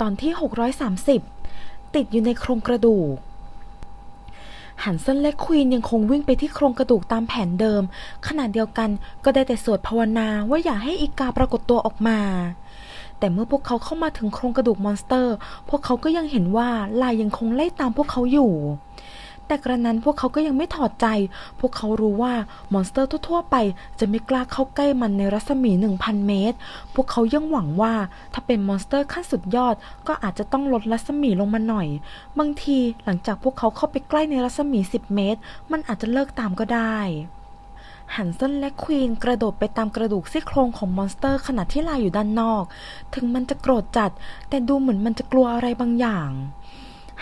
ตอนที่ 630 ติดอยู่ในโครงกระดูก หันเซนและควีนยังคงวิ่งไปที่โครงกระดูกตามแผนเดิม ขณะเดียวกันก็ได้แต่สวดภาวนาว่าอย่าให้อีกาปรากฏตัวออกมาแต่เมื่อพวกเขาเข้ามาถึงโครงกระดูกมอนสเตอร์ พวกเขาก็ยังเห็นว่าลายยังคงไล่ตามพวกเขาอยู่ แต่กระนั้นพวกเขาก็ยังไม่ถอดใจ พวกเขารู้ว่ามอนสเตอร์ทั่วๆไป จะไม่กล้าเข้าใกล้มันในรัศมี 1,000 เมตร พวกเขายังหวังว่าถ้าเป็นมอนสเตอร์ขั้นสุดยอด ก็อาจจะต้องลดรัศมีลงมาหน่อย บางทีหลังจากพวกเขาเข้าไปใกล้ในรัศมี 10 เมตร มันอาจจะเลิกตามก็ได้ฮันเซนและควีนกระโดดไปตามกระดูกซี่โครงของมอนสเตอร์ขณะที่ลายอยู่ด้านนอก ถึงมันจะโกรธจัด แต่ดูเหมือนมันจะกลัวอะไรบางอย่าง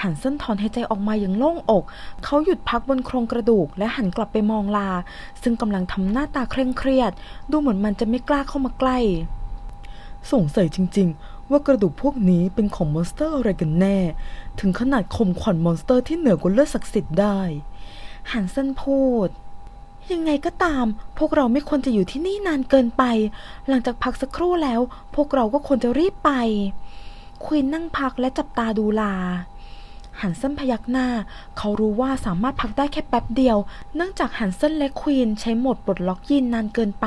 หันเส้นถอนหายใจออกมาอย่างโล่งอก เขาหยุดพักบนโครงกระดูก และหันกลับไปมองลา ซึ่งกำลังทำหน้าตาเคร่งเครียด ดูเหมือนมันจะไม่กล้าเข้ามาใกล้ สงสัยจริง ๆ ว่ากระดูกพวกนี้เป็นของมอนสเตอร์อะไรกันแน่ ถึงขนาดข่มขวัญมอนสเตอร์ที่เหนือกว่าเลือดศักดิ์สิทธิ์ได้หันเส้นพูดยังไงก็ตาม พวกเราไม่ควรจะอยู่ที่นี่นานเกินไป หลังจากพักสักครู่แล้ว พวกเราก็ควรจะรีบไป ควีนนั่งพักและจับตาดูลา หันเซนพยักหน้า เขารู้ว่าสามารถพักได้แค่แป๊บเดียว เนื่องจากหันเซนและควีนใช้หมดปลดล็อกยินนานเกินไป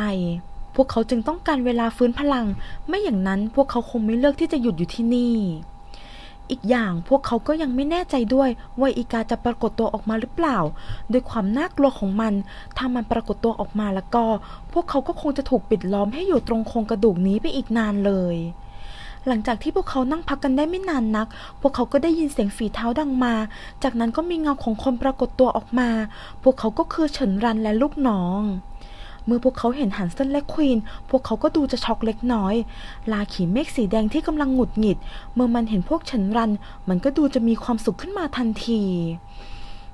พวกเขาจึงต้องการเวลาฟื้นพลัง ไม่อย่างนั้นพวกเขาคงไม่เลือกที่จะหยุดอยู่ที่นี่ อีกอย่างพวกเขาก็ยังไม่แน่ใจด้วยว่าอีกาจะปรากฏตัวออกมาหรือเปล่า ด้วยความน่ากลัวของมัน ถ้ามันปรากฏตัวออกมาแล้วก็ พวกเขาก็คงจะถูกปิดล้อมให้อยู่ตรงโครงกระดูกนี้ไปอีกนานเลย หลังจากที่พวกเขานั่งพักกันได้ไม่นานนัก พวกเขาก็ได้ยินเสียงฝีเท้าดังมา จากนั้นก็มีเงาของคนปรากฏตัวออกมา พวกเขาก็คือเฉินรันและลูกน้อง เมื่อพวกเขาเห็นฮันเซนและควีน พวกเขาก็ดูจะช็อกเล็กน้อย ลาขีเมฆสีแดงที่กำลังหงุดหงิด เมื่อมันเห็นพวกเฉินรัน มันก็ดูจะมีความสุขขึ้นมาทันที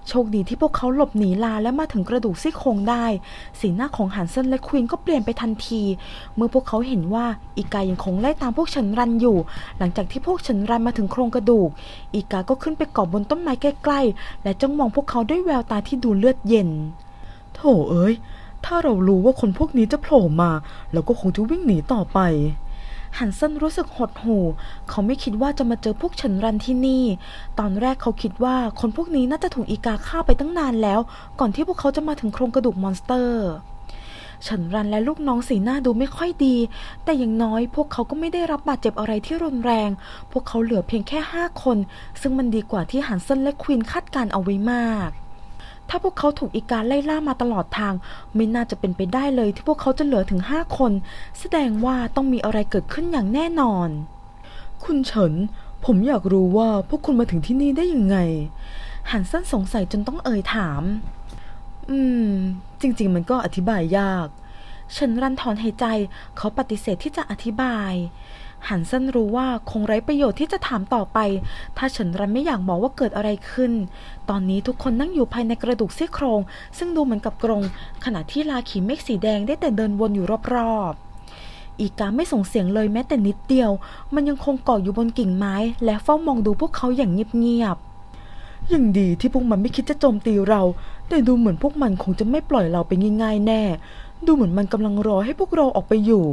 โชคดีที่พวกเขาหลบหนีลาและมาถึงกระดูกซี่โครงได้ สีหน้าของฮันเซนและควีนก็เปลี่ยนไปทันที เมื่อพวกเขาเห็นว่าอีกายังคงไล่ตามพวกฉินรันอยู่ หลังจากที่พวกฉินรันมาถึงโครงกระดูก อีกาก็ขึ้นไปเกาะบนต้นไม้ใกล้ๆ และจ้องมองพวกเขาด้วยแววตาที่ดูเลือดเย็นโถเอ้ย ถ้าเรารู้ว่าคนพวกนี้จะโผล่มาเราก็คงจะวิ่งหนีต่อไป ฮันเซนรู้สึกหดหู่ เขาไม่คิดว่าจะมาเจอพวกเฉินรันที่นี่ ตอนแรกเขาคิดว่าคนพวกนี้น่าจะถูกอีกาฆ่าไปตั้งนานแล้ว ก่อนที่พวกเขาจะมาถึงโครงกระดูกมอนสเตอร์เฉินรันและลูกน้องสีหน้าดูไม่ค่อยดี แต่อย่างน้อยพวกเขาก็ไม่ได้รับบาดเจ็บอะไรที่รุนแรง พวกเขาเหลือเพียงแค่ห้าคน ซึ่งมันดีกว่าที่ฮันเซนและควีนคาดการเอาไว้มาก ถ้าพวกเขาถูกอีกาไล่ล่ามาตลอดทาง ไม่น่าจะเป็นไปได้เลยที่พวกเขาจะเหลือถึงห้าคน แสดงว่าต้องมีอะไรเกิดขึ้นอย่างแน่นอน คุณเฉิน ผมอยากรู้ว่าพวกคุณมาถึงที่นี่ได้ยังไง หันเส้นสงสัยจนต้องเอ่ยถาม อืม จริง ๆ มันก็อธิบายยากเฉินรันถอนหายใจเขาปฏิเสธที่จะอธิบาย หันเส้นรู้ว่าคงไร้ประโยชน์ที่จะถามต่อไป ถ้าเฉินรันไม่อยากบอกว่าเกิดอะไรขึ้น ตอนนี้ทุกคนนั่งอยู่ภายในกระดูกซี่โครง ซึ่งดูเหมือนกับกรง ขณะที่ลาขีเมฆสีแดงได้แต่เดินวนอยู่รอบๆอีกาไม่ส่งเสียงเลยแม้แต่นิดเดียว มันยังคงเกาะอยู่บนกิ่งไม้ และเฝ้ามองดูพวกเขาอย่างเงียบๆยังดีที่พวกมันไม่คิดจะโจมตีเรา แต่ดูเหมือนพวกมันคงจะไม่ปล่อยเราไปง่ายๆแน่ ดูเหมือนมันกำลังรอให้พวกเราออกไปอยู่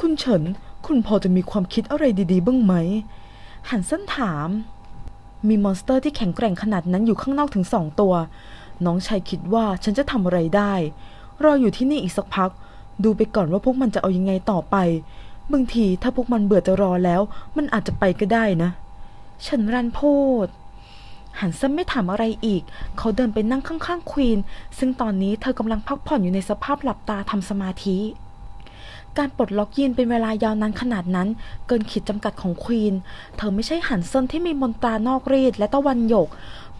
คุณเฉิน คุณพอจะมีความคิดอะไรดีๆบ้างไหม หันเส้นถาม มีมอนสเตอร์ที่แข็งแกร่งขนาดนั้นอยู่ข้างนอกถึงสองตัว น้องชายคิดว่าฉันจะทำอะไรได้ รออยู่ที่นี่อีกสักพัก ดูไปก่อนว่าพวกมันจะเอายังไงต่อไป บางทีถ้าพวกมันเบื่อจะรอแล้ว มันอาจจะไปก็ได้นะฉินรันพูดหันเซนไม่ถามอะไรอีก เขาเดินไปนั่งข้างๆควีน ซึ่งตอนนี้เธอกำลังพักผ่อนอยู่ในสภาพหลับตาทำสมาธิ การปลดล็อกยีนเป็นเวลายาวนานขนาดนั้น เกินขีดจำกัดของควีน เธอไม่ใช่หันเซินที่มีมนตรานอกรีดและตะวันหยก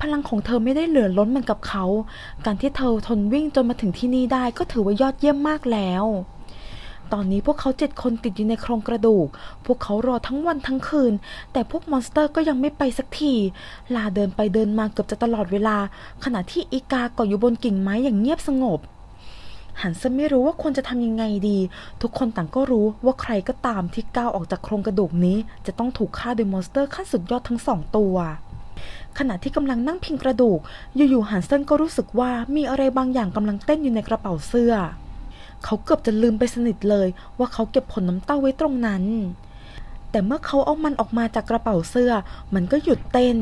พลังของเธอไม่ได้เหลือล้นเหมือนกับเขา การที่เธอทนวิ่งจนมาถึงที่นี่ได้ก็ถือว่ายอดเยี่ยมมากแล้วตอนนี้พวกเขาเจ็ดคนติดอยู่ในโครงกระดูก พวกเขารอทั้งวันทั้งคืน แต่พวกมอนสเตอร์ก็ยังไม่ไปสักที ลาเดินไปเดินมาเกือบจะตลอดเวลา ขณะที่อีกากาะอยู่บนกิ่งไม้อย่างเงียบสงบ หันเซนไม่รู้ว่าควรจะทำยังไงดี ทุกคนต่างก็รู้ว่าใครก็ตามที่ก้าวออกจากโครงกระดูกนี้ จะต้องถูกฆ่าโดยมอนสเตอร์ขั้นสุดยอดทั้งสองตัวขณะที่กำลังนั่งพิงกระดูก อยู่ๆฮันเซนก็รู้สึกว่ามีอะไรบางอย่างกำลังเต้นอยู่ในกระเป๋าเสื้อ เขาเกือบจะลืมไปสนิทเลย ว่าเขาเก็บผลน้ำเต้าไว้ตรงนั้น แต่เมื่อเขาเอามันออกมาจากกระเป๋าเสื้อ มันก็หยุดเต้น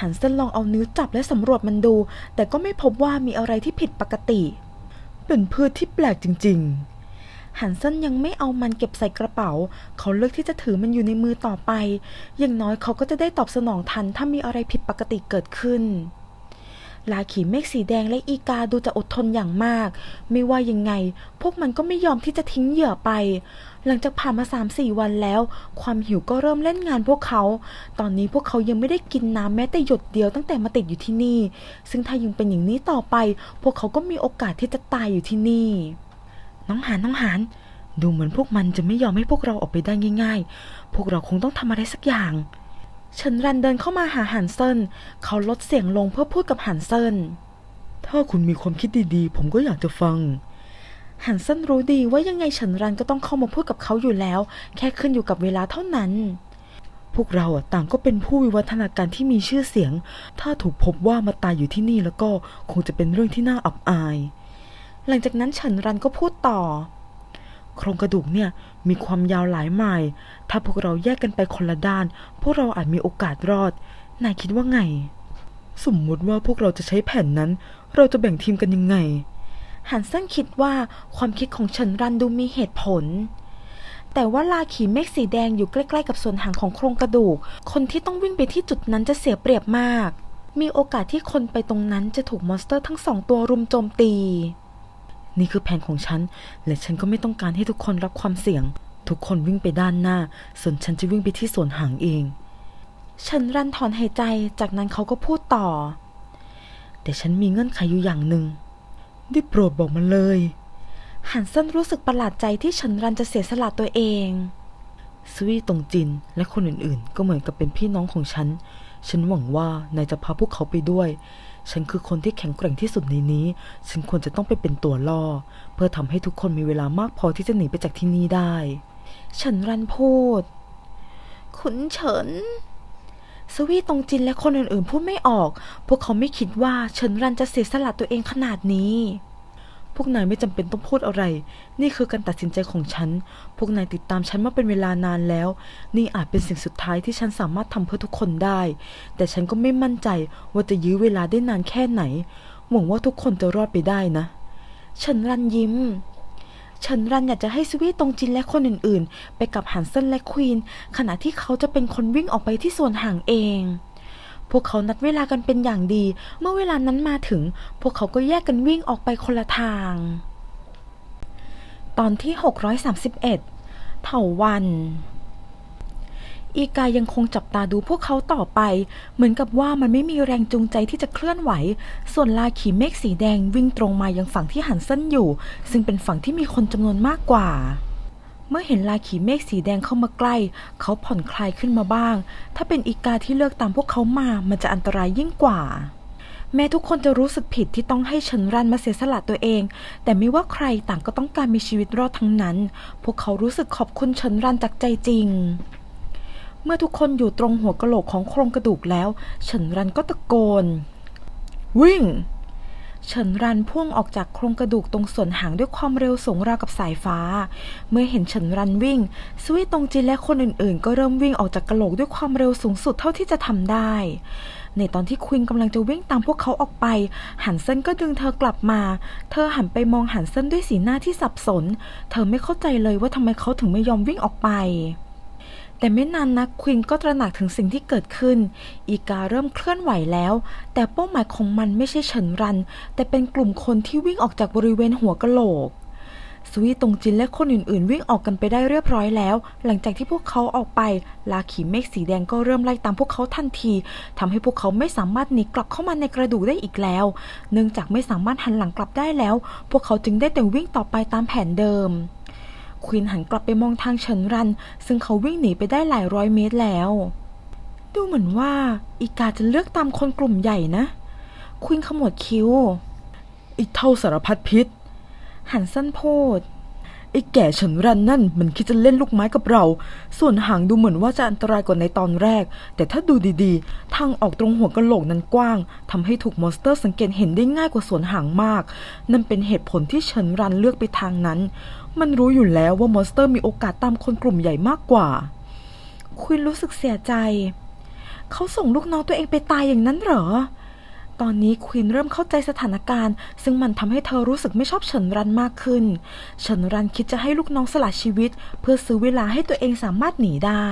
หันเส้นลองเอานิ้วจับและสำรวจมันดู แต่ก็ไม่พบว่ามีอะไรที่ผิดปกติ เป็นพืชที่แปลกจริง ๆ หันเซนยังไม่เอามันเก็บใส่กระเป๋า เขาเลือกที่จะถือมันอยู่ในมือต่อไป อย่างน้อยเขาก็จะได้ตอบสนองทันถ้ามีอะไรผิดปกติเกิดขึ้นลาขีเมฆสีแดงและอีกาดูจะอดทนอย่างมาก ไม่ว่ายังไง พวกมันก็ไม่ยอมที่จะทิ้งเหยื่อไป หลังจากผ่านมาสามสี่วันแล้ว ความหิวก็เริ่มเล่นงานพวกเขา ตอนนี้พวกเขายังไม่ได้กินน้ำแม้แต่หยดเดียวตั้งแต่มาติดอยู่ที่นี่ ซึ่งถ้ายังเป็นอย่างนี้ต่อไป พวกเขาก็มีโอกาสที่จะตายอยู่ที่นี่ น้องหานน้องหานดูเหมือนพวกมันจะไม่ยอมให้พวกเราออกไปได้ง่าย ๆ พวกเราคงต้องทำอะไรสักอย่างเฉินรันเดินเข้ามาหาหันเซินเขาลดเสียงลงเพื่อพูดกับหันเซินถ้าคุณมีความคิดดีๆ ผมก็อยากจะฟัง หันเซินรู้ดีว่ายังไงฉินรันก็ต้องเข้ามาพูดกับเขาอยู่แล้ว แค่ขึ้นอยู่กับเวลาเท่านั้น พวกเราต่างก็เป็นผู้วิวัฒนาการที่มีชื่อเสียง ถ้าถูกพบว่ามาตายอยู่ที่นี่แล้วก็คงจะเป็นเรื่องที่น่าอับอาย หลังจากนั้นฉินรันก็พูดต่อ โครงกระดูกเนี่ยมีความยาวหลายไมล์ถ้าพวกเราแยกกันไปคนละด้าน พวกเราอาจมีโอกาสรอด นายคิดว่าไง สมมุติว่าพวกเราจะใช้แผ่นนั้น เราจะแบ่งทีมกันยังไง หันเซินคิดว่าความคิดของเฉินรันดูมีเหตุผล แต่ว่าลาขีเมฆสีแดงอยู่ใกล้ๆกับส่วนหางของโครงกระดูก คนที่ต้องวิ่งไปที่จุดนั้นจะเสียเปรียบมาก มีโอกาสที่คนไปตรงนั้นจะถูกมอนสเตอร์ทั้งสองตัวรุมโจมตี นี่คือแผนของฉัน และฉันก็ไม่ต้องการให้ทุกคนรับความเสี่ยง ทุกคนวิ่งไปด้านหน้า ส่วนฉันจะวิ่งไปที่ส่วนหางเองเฉินรันถอนหายใจ จากนั้นเขาก็พูดต่อ แต่ฉันมีเงื่อนไขอยู่อย่างหนึ่ง ได้โปรดบอกมาเลย หันเซินรู้สึกประหลาดใจที่เฉินรันจะเสียสละตัวเองสวีตงจินและคนอื่นๆ ก็เหมือนกับเป็นพี่น้องของฉัน ฉันหวังว่านายจะพาพวกเขาไปด้วย ฉันคือคนที่แข็งแกร่งที่สุดในนี้ ฉันควรจะต้องไปเป็นตัวล่อ เพื่อทำให้ทุกคนมีเวลามากพอที่จะหนีไปจากที่นี่ได้เฉินรันพูดขุนเฉิน สวีตงจินและคนอื่นๆ พูดไม่ออก พวกเขาไม่คิดว่าเฉินรันจะเสียสละตัวเองขนาดนี้ พวกนายไม่จำเป็นต้องพูดอะไร นี่คือการตัดสินใจของฉัน พวกนายติดตามฉันมาเป็นเวลานานแล้ว นี่อาจเป็นสิ่งสุดท้ายที่ฉันสามารถทำเพื่อทุกคนได้ แต่ฉันก็ไม่มั่นใจว่าจะยื้อเวลาได้นานแค่ไหน หวังว่าทุกคนจะรอดไปได้นะเฉินรันยิ้ม เฉินรันอยากจะให้สวีตงจินและคนอื่นๆ ไปกับฮันเซนและควีน ขณะที่เขาจะเป็นคนวิ่งออกไปที่ส่วนห่างเอง พวกเขานัดเวลากันเป็นอย่างดี เมื่อเวลานั้นมาถึง พวกเขาก็แยกกันวิ่งออกไปคนละทาง ตอนที่ 631 เถาวัน อีกายังคงจับตาดูพวกเขาต่อไป เหมือนกับว่ามันไม่มีแรงจูงใจที่จะเคลื่อนไหว ส่วนลาขี่เมฆสีแดงวิ่งตรงมายังฝั่งที่หันเส้นอยู่ ซึ่งเป็นฝั่งที่มีคนจำนวนมากกว่า เมื่อเห็นลาขี่เมฆสีแดงเข้ามาใกล้ เขาผ่อนคลายขึ้นมาบ้าง ถ้าเป็นอีกาที่เลือกตามพวกเขามา มันจะอันตรายยิ่งกว่าแม้ทุกคนจะรู้สึกผิดที่ต้องให้เฉินรันมาเสียสละตัวเอง แต่ไม่ว่าใครต่างก็ต้องการมีชีวิตรอดทั้งนั้น พวกเขารู้สึกขอบคุณเฉินรันจากใจจริง เมื่อทุกคนอยู่ตรงหัวกะโหลกของโครงกระดูกแล้ว เฉินรันก็ตะโกน วิ่ง เฉินรันพุ่งออกจากโครงกระดูกตรงส่วนหางด้วยความเร็วสูงราวกับสายฟ้า เมื่อเห็นเฉินรันวิ่งสวีตงจินและคนอื่นๆ ก็เริ่มวิ่งออกจากกะโหลกด้วยความเร็วสูงสุดเท่าที่จะทำได้ ในตอนที่ควินกำลังจะวิ่งตามพวกเขาออกไป หันเส้นก็ดึงเธอกลับมา เธอหันไปมองหันเส้นด้วยสีหน้าที่สับสน เธอไม่เข้าใจเลยว่าทำไมเขาถึงไม่ยอมวิ่งออกไป แต่ไม่นานนักควินก็ตระหนักถึงสิ่งที่เกิดขึ้น อีกาเริ่มเคลื่อนไหวแล้ว แต่เป้าหมายของมันไม่ใช่เฉินรัน แต่เป็นกลุ่มคนที่วิ่งออกจากบริเวณหัวกะโหลกสวีตงจินและคนอื่นๆ วิ่งออกกันไปได้เรียบร้อยแล้ว หลังจากที่พวกเขาออกไป ลาขีเมฆสีแดงก็เริ่มไล่ตามพวกเขาทันทีทำให้พวกเขาไม่สามารถหนีกลับเข้ามาในกระดูกได้อีกแล้ว เนื่องจากไม่สามารถหันหลังกลับได้แล้ว พวกเขาจึงได้แต่วิ่งต่อไปตามแผนเดิม ควีนหันกลับไปมองทางเฉินรัน ซึ่งเขาวิ่งหนีไปได้หลายร้อยเมตรแล้ว ดูเหมือนว่าอีกาจะเลือกตามคนกลุ่มใหญ่นะ ควีนขมวดคิ้วไอ้เท่าสารพัดพิษ หันสั้นพูดไอ้แก่เฉินรันนั่นมันคิดจะเล่นลูกไม้กับเรา ส่วนหางดูเหมือนว่าจะอันตรายกว่าในตอนแรก แต่ถ้าดูดีๆ ทางออกตรงหัวกะโหลกนั้นกว้างทำให้ถูกมอนสเตอร์สังเกตเห็นได้ง่ายกว่าส่วนหางมาก นั่นเป็นเหตุผลที่เฉินรันเลือกไปทางนั้น มันรู้อยู่แล้วว่ามอนสเตอร์มีโอกาสตามคนกลุ่มใหญ่มากกว่า ควินรู้สึกเสียใจ เขาส่งลูกน้องตัวเองไปตายอย่างนั้นเหรอ ตอนนี้ควินเริ่มเข้าใจสถานการณ์ ซึ่งมันทำให้เธอรู้สึกไม่ชอบเฉินรันมากขึ้น เฉินรันคิดจะให้ลูกน้องสละชีวิต เพื่อซื้อเวลาให้ตัวเองสามารถหนีได้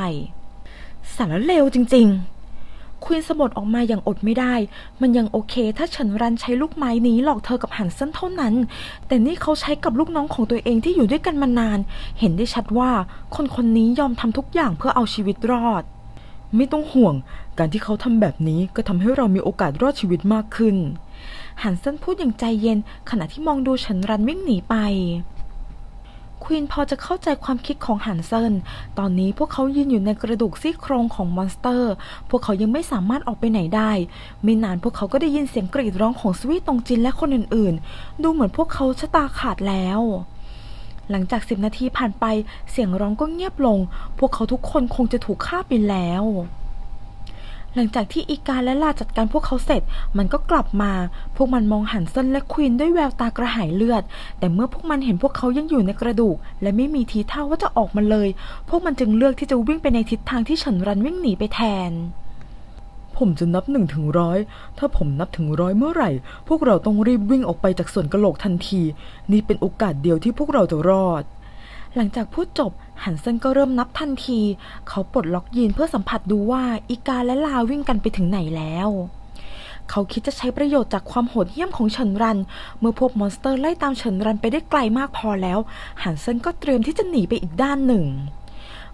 สารเลวจริง ๆ ควีนสะบดออกมาอย่างอดไม่ได้ มันยังโอเค ถ้าเฉินรันใช้ลูกไม้นี้หลอกเธอกับหันเส้นเท่านั้น แต่นี่เขาใช้กับลูกน้องของตัวเองที่อยู่ด้วยกันมานาน เห็นได้ชัดว่าคนคนนี้ยอมทำทุกอย่างเพื่อเอาชีวิตรอด ไม่ต้องห่วง การที่เขาทำแบบนี้ก็ทำให้เรามีโอกาสรอดชีวิตมากขึ้น หันเส้นพูดอย่างใจเย็น ขณะที่มองดูเฉินรันวิ่งหนีไป ควีนพอจะเข้าใจความคิดของหันเซิน ตอนนี้พวกเขายืนอยู่ในกระดูกซี่โครงของมอนสเตอร์ พวกเขายังไม่สามารถออกไปไหนได้ ไม่นานพวกเขาก็ได้ยินเสียงกรีดร้องของสวีตตงจินและคนอื่นๆ ดูเหมือนพวกเขาชะตาขาดแล้วหลังจากสิบนาทีผ่านไปเสียงร้องก็เงียบลง พวกเขาทุกคนคงจะถูกฆ่าไปแล้ว หลังจากที่อีกาและลาจัดการพวกเขาเสร็จ มันก็กลับมา พวกมันมองหันเซนและควีนด้วยแววตากระหายเลือด แต่เมื่อพวกมันเห็นพวกเขายังอยู่ในกระดูก และไม่มีทีท่าว่าจะออกมาเลย พวกมันจึงเลือกที่จะวิ่งไปในทิศทางที่เฉินรันวิ่งหนีไปแทน ผมจะนับหนึ่งถึงร้อย ถ้าผมนับถึงร้อยเมื่อไหร่ พวกเราต้องรีบวิ่งออกไปจากส่วนกะโหลกทันที นี่เป็นโอกาสเดียวที่พวกเราจะรอด หลังจากพูดจบหันเซนก็เริ่มนับทันที เขาปลดล็อกยีนเพื่อสัมผัสดูว่าอีกาและลาวิ่งกันไปถึงไหนแล้ว เขาคิดจะใช้ประโยชน์จากความโหดเหี้ยมของเฉินรัน เมื่อพวกมอนสเตอร์ไล่ตามเฉินรันไปได้ไกลมากพอแล้ว หันเซนก็เตรียมที่จะหนีไปอีกด้านหนึ่ง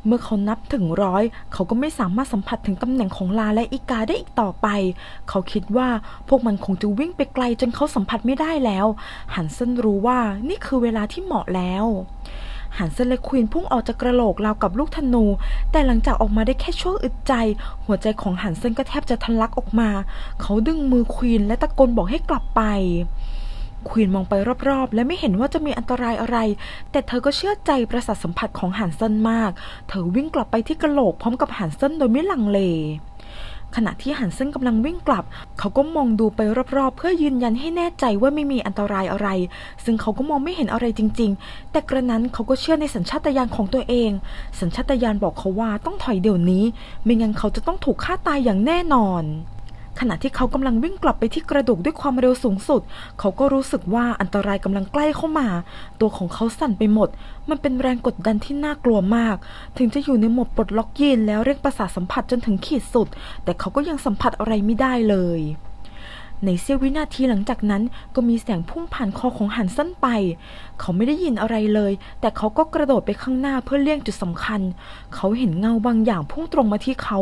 เมื่อเขานับถึงร้อย เขาก็ไม่สามารถสัมผัสถึงตำแหน่งของลาและอีกาได้อีกต่อไป เขาคิดว่าพวกมันคงจะวิ่งไปไกลจนเขาสัมผัสไม่ได้แล้ว หันเซนรู้ว่านี่คือเวลาที่เหมาะแล้ว หันเซนแลควีนพุ่งออกจากกระโหลกราวกับลูกธนู แต่หลังจากออกมาได้แค่ช่วงอึดใจ หัวใจของหันเซนก็แทบจะทะลักออกมา เขาดึงมือควีนและตะโกนบอกให้กลับไปควีนมองไปรอบๆ และไม่เห็นว่าจะมีอันตรายอะไร แต่เธอก็เชื่อใจประสาทสัมผัสของหันเซนมาก เธอวิ่งกลับไปที่กระโหลกพร้อมกับหันเซนโดยไม่ลังเล ขณะที่หันเซนกำลังวิ่งกลับ เขาก็มองดูไปรอบๆ เพื่อยืนยันให้แน่ใจว่าไม่มีอันตรายอะไร ซึ่งเขาก็มองไม่เห็นอะไรจริง ๆ แต่กระนั้นเขาก็เชื่อในสัญชาตญาณของตัวเอง สัญชาตญาณบอกเขาว่าต้องถอยเดี๋ยวนี้ ไม่งั้นเขาจะต้องถูกฆ่าตายอย่างแน่นอน ขณะที่เขากำลังวิ่งกลับไปที่กระดูกด้วยความเร็วสูงสุด เขาก็รู้สึกว่าอันตรายกำลังใกล้เข้ามา ตัวของเขาสั่นไปหมด มันเป็นแรงกดดันที่น่ากลัวมาก ถึงจะอยู่ในหมดปลดล็อกยีนแล้วเร่งประสาทสัมผัสจนถึงขีดสุด แต่เขาก็ยังสัมผัสอะไรไม่ได้เลย ในเสี้ยววินาทีหลังจากนั้นก็มีแสงพุ่งผ่านคอของหันสั้นไป เขาไม่ได้ยินอะไรเลย แต่เขาก็กระโดดไปข้างหน้าเพื่อเลี่ยงจุดสำคัญ เขาเห็นเงาบางอย่างพุ่งตรงมาที่เขา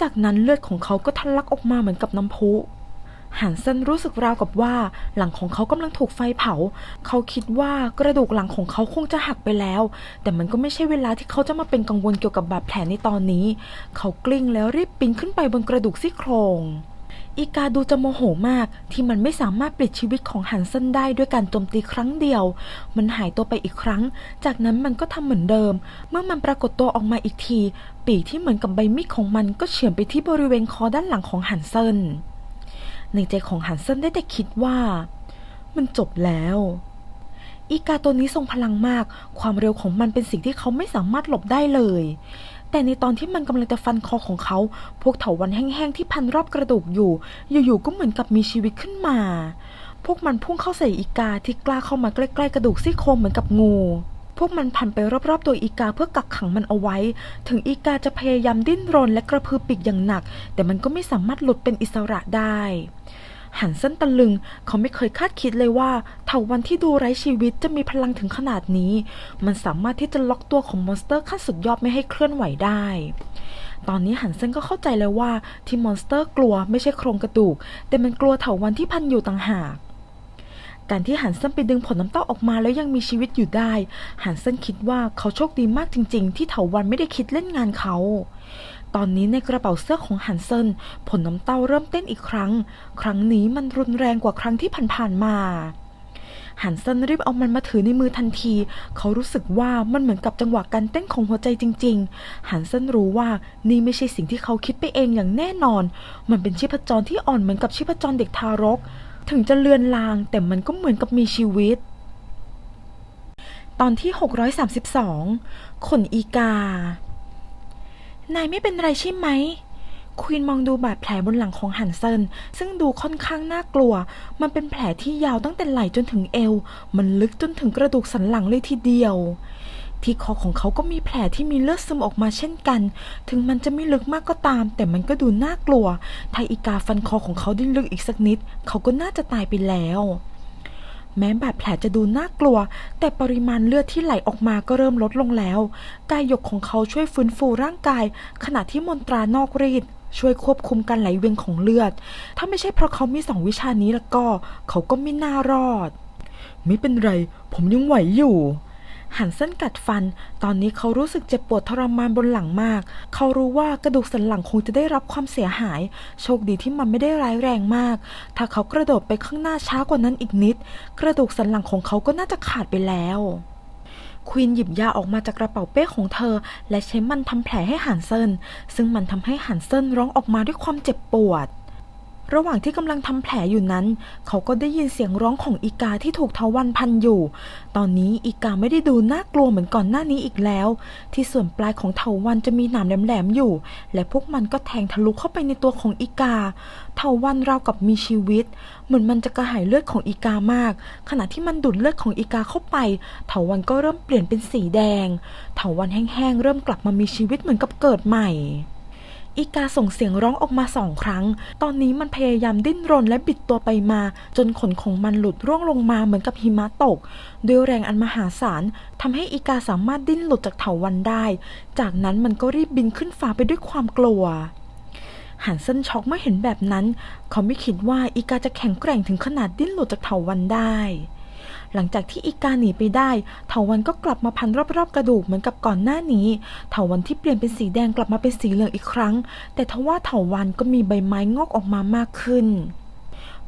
จากนั้นเลือดของเขาก็ทะลักออกมาเหมือนกับน้ำพุหันเซนรู้สึกราวกับว่า หลังของเขากำลังถูกไฟเผา เขาคิดว่ากระดูกหลังของเขาคงจะหักไปแล้ว แต่มันก็ไม่ใช่เวลาที่เขาจะมาเป็นกังวลเกี่ยวกับบาดแผลในตอนนี้ เขากลิ้งแล้วรีบปีนขึ้นไปบนกระดูกซี่โครง อีกาดูจะโมโหมากที่มันไม่สามารถปลิดชีวิตของหันเซนได้ด้วยการโจมตีครั้งเดียว มันหายตัวไปอีกครั้ง จากนั้นมันก็ทำเหมือนเดิม เมื่อมันปรากฏตัวออกมาอีกที ปีกที่เหมือนกับใบมีดของมันก็เฉือนไปที่บริเวณคอด้านหลังของหันเซนในใจของฮันเซนได้แต่คิดว่า มันจบแล้วอีกาตัวนี้ทรงพลังมาก ความเร็วของมันเป็นสิ่งที่เขาไม่สามารถหลบได้เลย แต่ในตอนที่มันกำลังจะฟันคอของเขา พวกเถาวัลย์แห้งๆที่พันรอบกระดูกอยู่ อยู่ๆก็เหมือนกับมีชีวิตขึ้นมา พวกมันพุ่งเข้าใส่อีกาที่กล้าเข้ามาใกล้ๆกระดูกซี่โครงเหมือนกับงู พวกมันพันไปรอบๆตัวอีกาเพื่อกักขังมันเอาไว้ ถึงอีกาจะพยายามดิ้นรนและกระพือปีกอย่างหนัก แต่มันก็ไม่สามารถหลุดเป็นอิสระได้ หันเส้นตะลึง เขาไม่เคยคาดคิดเลยว่าเถาวันที่ดูไร้ชีวิตจะมีพลังถึงขนาดนี้ มันสามารถที่จะล็อกตัวของมอนสเตอร์ขั้นสุดยอดไม่ให้เคลื่อนไหวได้ ตอนนี้หันเซนก็เข้าใจแล้วว่าที่มอนสเตอร์กลัวไม่ใช่โครงกระดูก แต่มันกลัวเถาวันที่พันอยู่ต่างหากการที่หันเซนไปดึงผลน้ำเต้าออกมาแล้วยังมีชีวิตอยู่ได้ หันเซนคิดว่าเขาโชคดีมากจริง ๆ ที่เถาวันไม่ได้คิดเล่นงานเขา ตอนนี้ในกระเป๋าเสื้อของหันเซนผลน้ำเต้าเริ่มเต้นอีกครั้ง ครั้งนี้มันรุนแรงกว่าครั้งที่ผ่านๆมาหันเซนรีบเอามันมาถือในมือทันที เขารู้สึกว่ามันเหมือนกับจังหวะการเต้นของหัวใจจริง ๆ หันเซนรู้ว่านี่ไม่ใช่สิ่งที่เขาคิดไปเองอย่างแน่นอน มันเป็นชีพจรที่อ่อนเหมือนกับชีพจรเด็กทารก ถึงจะเลือนลาง แต่มันก็เหมือนกับมีชีวิต ตอนที่ 632 ขนอีกา นายไม่เป็นไรใช่ไหม ควีนมองดูบาดแผลบนหลังของฮันเซนซึ่งดูค่อนข้างน่ากลัว มันเป็นแผลที่ยาวตั้งแต่ไหล่จนถึงเอว มันลึกจนถึงกระดูกสันหลังเลยทีเดียว ที่คอของเขาก็มีแผลที่มีเลือดซึมออกมาเช่นกัน ถึงมันจะไม่ลึกมากก็ตาม แต่มันก็ดูน่ากลัวถ้าอีกาฟันคอของเขาได้ลึกอีกสักนิด เขาก็น่าจะตายไปแล้ว แม้บาดแผลจะดูน่ากลัว แต่ปริมาณเลือดที่ไหลออกมาก็เริ่มลดลงแล้วกายหยกของเขาช่วยฟื้นฟูร่างกาย ขณะที่มนตรานอกรีดช่วยควบคุมการไหลเวียนของเลือด ถ้าไม่ใช่เพราะเขามีสองวิชานี้แล้วก็ เขาก็ไม่น่ารอด ไม่เป็นไร ผมยังไหวอยู่ หันเส้นกัดฟัน ตอนนี้เขารู้สึกเจ็บปวดทรมานบนหลังมาก เขารู้ว่ากระดูกสันหลังคงจะได้รับความเสียหาย โชคดีที่มันไม่ได้ร้ายแรงมาก ถ้าเขากระโดดไปข้างหน้าช้ากว่านั้นอีกนิด กระดูกสันหลังของเขาก็น่าจะขาดไปแล้วควีนหยิบยาออกมาจากกระเป๋าเป้ของเธอ และใช้มันทำแผลให้หันเซินซึ่งมันทำให้หันเซินร้องออกมาด้วยความเจ็บปวด ระหว่างที่กำลังทำแผลอยู่นั้น เขาก็ได้ยินเสียงร้องของอีกาที่ถูกเทาวันพันอยู่ ตอนนี้อีกาไม่ได้ดูน่ากลัวเหมือนก่อนหน้านี้อีกแล้ว ที่ส่วนปลายของเถาวันจะมีหนามแหลมๆอยู่ และพวกมันก็แทงทะลุเข้าไปในตัวของอีกาเถาวันราวกับมีชีวิต เหมือนมันจะกระหายเลือดของอีกามาก ขณะที่มันดูดเลือดของอีกาเข้าไปเถาวันก็เริ่มเปลี่ยนเป็นสีแดงเถาวันแห้งๆเริ่มกลับมามีชีวิตเหมือนกับเกิดใหม่ อีกาส่งเสียงร้องออกมาสองครั้ง ตอนนี้มันพยายามดิ้นรนและบิดตัวไปมา จนขนของมันหลุดร่วงลงมาเหมือนกับหิมะตก ด้วยแรงอันมหาศาลทำให้อีกาสามารถดิ้นหลุดจากเถาวันได้ จากนั้นมันก็รีบบินขึ้นฟ้าไปด้วยความกลัวหันเส้นช็อกเมื่อเห็นแบบนั้น เขาไม่คิดว่าอีกาจะแข็งแกร่งถึงขนาดดิ้นหลุดจากเถาวันได้ หลังจากที่อีกาหนีไปได้เถาวันก็กลับมาพันรอบๆกระดูกเหมือนกับก่อนหน้านี้เถาวันที่เปลี่ยนเป็นสีแดงกลับมาเป็นสีเหลืองอีกครั้ง แต่ทว่าเถาวันก็มีใบไม้งอกออกมามากขึ้น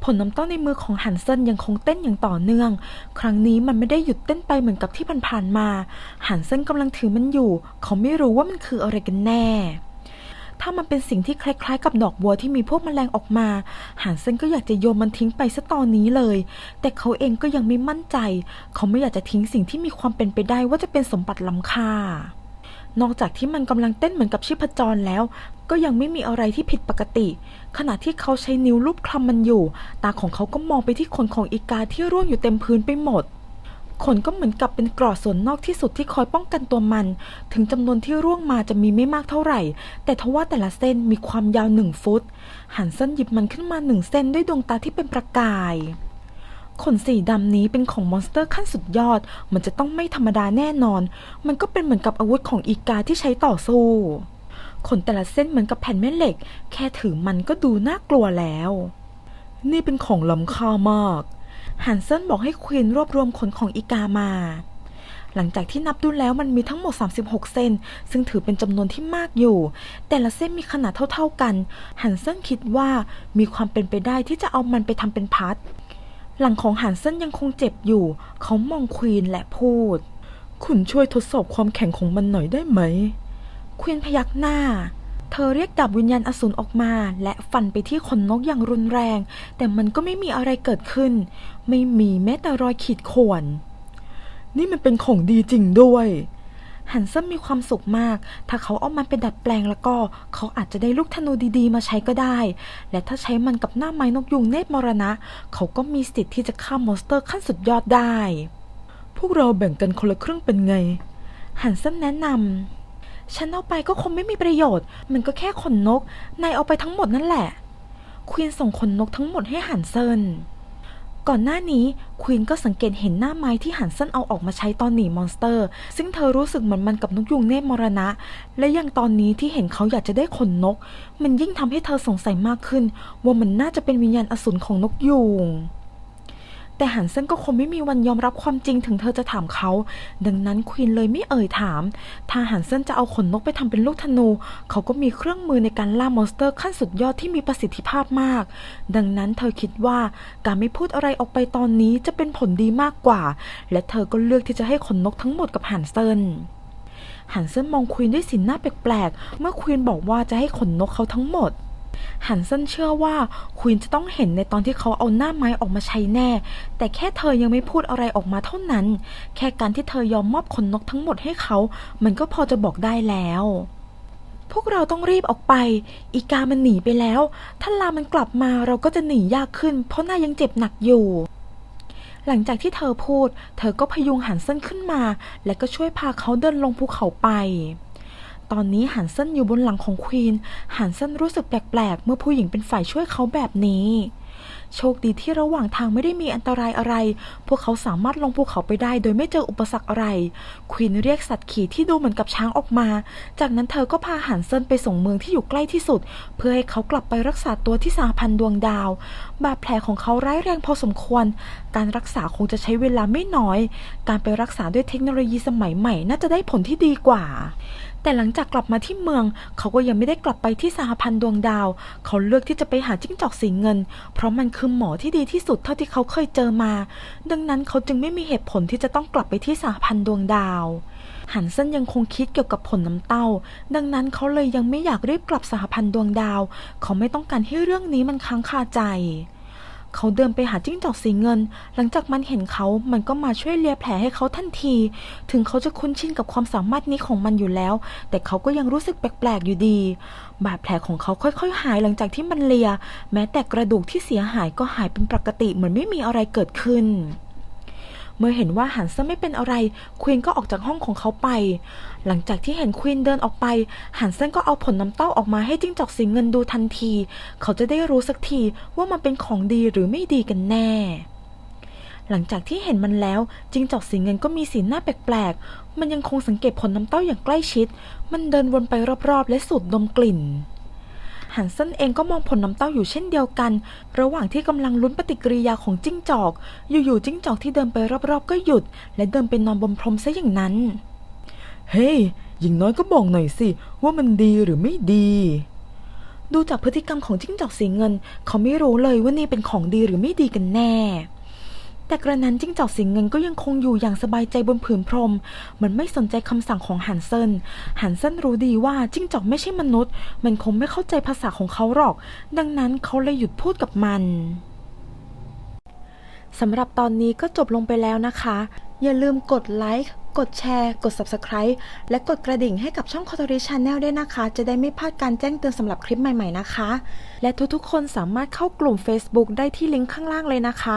ผลน้ำเต้าในมือของฮันเซนยังคงเต้นอย่างต่อเนื่อง ครั้งนี้มันไม่ได้หยุดเต้นไปเหมือนกับที่ผ่านๆมาฮันเซนกำลังถือมันอยู่ เขาไม่รู้ว่ามันคืออะไรกันแน่ ถ้ามันเป็นสิ่งที่คล้ายๆ กับดอกบัวที่มีพวกแมลงออกมาฮันเซนก็อยากจะโยนมันทิ้งไปซะตอนนี้เลย แต่เขาเองก็ยังไม่มั่นใจ เขาไม่อยากจะทิ้งสิ่งที่มีความเป็นไปได้ว่าจะเป็นสมบัติล้ำค่านอกจากที่มันกำลังเต้นเหมือนกับชีพจรแล้ว ก็ยังไม่มีอะไรที่ผิดปกติ ขณะที่เขาใช้นิ้วลูบคลำมันอยู่ ตาของเขาก็มองไปที่ขนของอีกาที่ร่วงอยู่เต็มพื้นไปหมด ขนก็เหมือนกับเป็นกรอดส่วนนอกที่สุดที่คอยป้องกันตัวมัน ถึงจำนวนที่ร่วงมาจะมีไม่มากเท่าไหร่ แต่ทว่าแต่ละเส้นมีความยาวหนึ่งฟุต หันเส้นหยิบมันขึ้นมาหนึ่งเส้นด้วยดวงตาที่เป็นประกายขนสีดำนี้เป็นของมอนสเตอร์ขั้นสุดยอด มันจะต้องไม่ธรรมดาแน่นอน มันก็เป็นเหมือนกับอาวุธของอีกาที่ใช้ต่อสู้ ขนแต่ละเส้นเหมือนกับแผ่นแม่เหล็ก แค่ถือมันก็ดูน่ากลัวแล้ว นี่เป็นของล้ำค่ามาก ฮันเซนบอกให้ควีนรวบรวมขนของอีกามา หลังจากที่นับดูแล้วมันมีทั้งหมด 36เส้นซึ่งถือเป็นจำนวนที่มากอยู่ แต่ละเส้นมีขนาดเท่าๆกัน ฮันเซนคิดว่ามีความเป็นไปได้ที่จะเอามันไปทำเป็นพัด หลังของฮันเซนยังคงเจ็บอยู่ เขามองควีนและพูด คุณช่วยทดสอบความแข็งของมันหน่อยได้ไหม ควีนพยักหน้า เธอเรียกดาบวิญญาณอสูรออกมา และฟันไปที่ขนนกอย่างรุนแรง แต่มันก็ไม่มีอะไรเกิดขึ้น ไม่มีแม้แต่รอยขีดข่วน นี่มันเป็นของดีจริงด้วยฮันเซนมีความสุขมาก ถ้าเขาเอามันไปดัดแปลงแล้วก็ เขาอาจจะได้ลูกธนูดีๆ มาใช้ก็ได้ และถ้าใช้มันกับหน้าไม้นกยุงเนตรมรณะ เขาก็มีสิทธิ์ที่จะฆ่ามอนสเตอร์ขั้นสุดยอดได้ พวกเราแบ่งกันคนละครึ่งเป็นไงฮันเซนแนะนำ ฉันเอาไปก็คงไม่มีประโยชน์ มันก็แค่ขนนก นายเอาไปทั้งหมดนั่นแหละ ควีนส่งขนนกทั้งหมดให้ฮันเซิน ก่อนหน้านี้ควีนก็สังเกตเห็นหน้าไม้ที่ฮันเซินเอาออกมาใช้ตอนหนีมอนสเตอร์ ซึ่งเธอรู้สึกเหมือนมันกับนกยุงเนตมรณะ และยังตอนนี้ที่เห็นเขาอยากจะได้ขนนก มันยิ่งทำให้เธอสงสัยมากขึ้น ว่ามันน่าจะเป็นวิญญาณอสูรของนกยูง แต่ฮันเซนก็คงไม่มีวันยอมรับความจริงถึงเธอจะถามเขา ดังนั้นควีนเลยไม่เอ่ยถาม ถ้าฮันเซนจะเอาขนนกไปทำเป็นลูกธนู เขาก็มีเครื่องมือในการล่ามอนสเตอร์ขั้นสุดยอดที่มีประสิทธิภาพมาก ดังนั้นเธอคิดว่าการไม่พูดอะไรออกไปตอนนี้จะเป็นผลดีมากกว่า และเธอก็เลือกที่จะให้ขนนกทั้งหมดกับฮันเซนฮันเซนมองควีนด้วยสีหน้าแปลกๆ เมื่อควีนบอกว่าจะให้ขนนกเขาทั้งหมด ฮันเซนเชื่อว่าควีนจะต้องเห็นในตอนที่เขาเอาหน้าไม้ออกมาใช้แน่ แต่แค่เธอยังไม่พูดอะไรออกมาเท่านั้น แค่การที่เธอยอมมอบขนนกทั้งหมดให้เขา มันก็พอจะบอกได้แล้ว พวกเราต้องรีบออกไป อีกามันหนีไปแล้ว ถ้าลามันกลับมาเราก็จะหนียากขึ้น เพราะนายยังเจ็บหนักอยู่หลังจากที่เธอพูด เธอก็พยุงหันเส้นขึ้นมา และก็ช่วยพาเขาเดินลงภูเขาไป ตอนนี้หันเส้นอยู่บนหลังของควีนหันเส้นรู้สึกแปลกๆ เมื่อผู้หญิงเป็นฝ่ายช่วยเขาแบบนี้ โชคดีที่ระหว่างทางไม่ได้มีอันตรายอะไร พวกเขาสามารถลงภูเขาไปได้โดยไม่เจออุปสรรคอะไร ควีนเรียกสัตว์ขี่ที่ดูเหมือนกับช้างออกมา จากนั้นเธอก็พาหันเซินไปส่งเมืองที่อยู่ใกล้ที่สุด เพื่อให้เขากลับไปรักษาตัวที่สหพันธ์ดวงดาว บาดแผลของเขาร้ายแรงพอสมควร การรักษาคงจะใช้เวลาไม่น้อย การไปรักษาด้วยเทคโนโลยีสมัยใหม่น่าจะได้ผลที่ดีกว่า แต่หลังจากกลับมาที่เมือง เขาก็ยังไม่ได้กลับไปที่สหพันธ์ดวงดาว เขาเลือกที่จะไปหาจิ้งจอกสีเงิน เพราะมันคือหมอที่ดีที่สุดเท่าที่เขาเคยเจอมา ดังนั้นเขาจึงไม่มีเหตุผลที่จะต้องกลับไปที่สหพันธ์ดวงดาวหันเซนยังคงคิดเกี่ยวกับผลน้ำเต้า ดังนั้นเขาเลยยังไม่อยากรีบกลับสหพันธ์ดวงดาว เขาไม่ต้องการให้เรื่องนี้มันค้างคาใจ เขาเดินไปหาจิ้งจอกสีเงิน หลังจากมันเห็นเขามันก็มาช่วยเลียแผลให้เขาทันที ถึงเขาจะคุ้นชินกับความสามารถนี้ของมันอยู่แล้ว แต่เขาก็ยังรู้สึกแปลกๆอยู่ดี บาดแผลของเขาค่อยๆ หายหลังจากที่มันเลีย แม้แต่กระดูกที่เสียหายก็หายเป็นปกติเหมือนไม่มีอะไรเกิดขึ้น เมื่อเห็นว่าหันเซนไม่เป็นอะไรควีนก็ออกจากห้องของเขาไป หลังจากที่เห็นควีนเดินออกไปหันเซนก็เอาผลน้ำเต้าออกมาให้จิ้งจอกสีเงินดูทันที เขาจะได้รู้สักทีว่ามันเป็นของดีหรือไม่ดีกันแน่ หลังจากที่เห็นมันแล้วจิ้งจอกสีเงินก็มีสีหน้าแปลกๆ มันยังคงสังเกตผลน้ำเต้าอย่างใกล้ชิด มันเดินวนไปรอบๆ และสูดดมกลิ่น หันเซนเองก็มองผลน้ำเต้าอยู่เช่นเดียวกัน ระหว่างที่กำลังลุ้นปฏิกิริยาของจิ้งจอก อยู่ๆจิ้งจอกที่เดินไปรอบๆ ก็หยุด และเดินไปนอนบนพรมซะอย่างนั้น เฮ้ยอย่างน้อยก็บอกหน่อยสิ ว่ามันดีหรือไม่ดี ดูจากพฤติกรรมของจิ้งจอกสีเงิน เขาไม่รู้เลยว่านี่เป็นของดีหรือไม่ดีกันแน่ แต่กระนั้นจิ้งจอกสีเงินก็ยังคงอยู่อย่างสบายใจบนผืนพรม มันไม่สนใจคำสั่งของหันเซนหันเซนรู้ดีว่าจิ้งจอกไม่ใช่มนุษย์ มันคงไม่เข้าใจภาษาของเขาหรอก ดังนั้นเขาเลยหยุดพูดกับมันสำหรับตอนนี้ก็จบลงไปแล้วนะคะ อย่าลืมกดไลค์ กดแชร์ กด Subscribe และกดกระดิ่งให้กับช่อง c o t o r i Channel ด้วยนะคะ จะได้ไม่พลาดการแจ้งเตือนสำหรับคลิปใหม่ๆนะคะ และทุกๆคนสามารถเข้ากลุ่ม Facebook ได้ที่ลิงก์ข้างล่างเลยนะคะ